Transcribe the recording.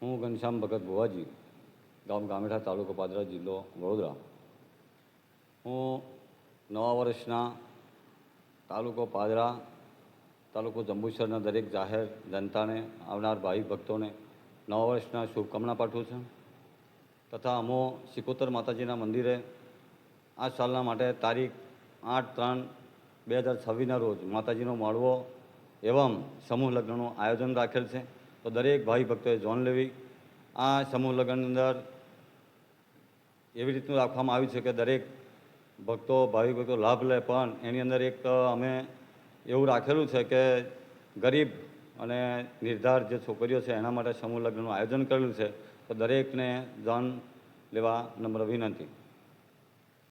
હું ઘનશ્યામ ભગત ભુવાજી, ગામ ગામેઠા તાલુકો પાદરા જિલ્લો વડોદરા. હું નવા વર્ષના તાલુકો પાદરા, તાલુકો જંબુસરના દરેક જાહેર જનતાને, આવનાર ભાવિક ભક્તોને નવા વર્ષના શુભકામના પાઠવું છું. તથા અમો સિકોતર માતાજીના મંદિરે આ સાલના માટે તારીખ આઠ ત્રણ બે હજાર છવ્વીસના રોજ માતાજીનો માળવો એવમ સમૂહ લગ્નનું આયોજન રાખેલ છે. તો દરેક ભાઈ ભક્તોએ જોન લેવી. આ સમૂહ લગ્નની અંદર એવી રીતનું રાખવામાં આવ્યું છે કે દરેક ભક્તો ભાવિક ભક્તો લાભ લે, પણ એની અંદર એક અમે એવું રાખેલું છે કે ગરીબ અને નિર્ધાર જે છોકરીઓ છે એના માટે સમૂહ લગ્નનું આયોજન કરેલું છે. તો દરેકને જન લેવા નમ્ર વિનંતી.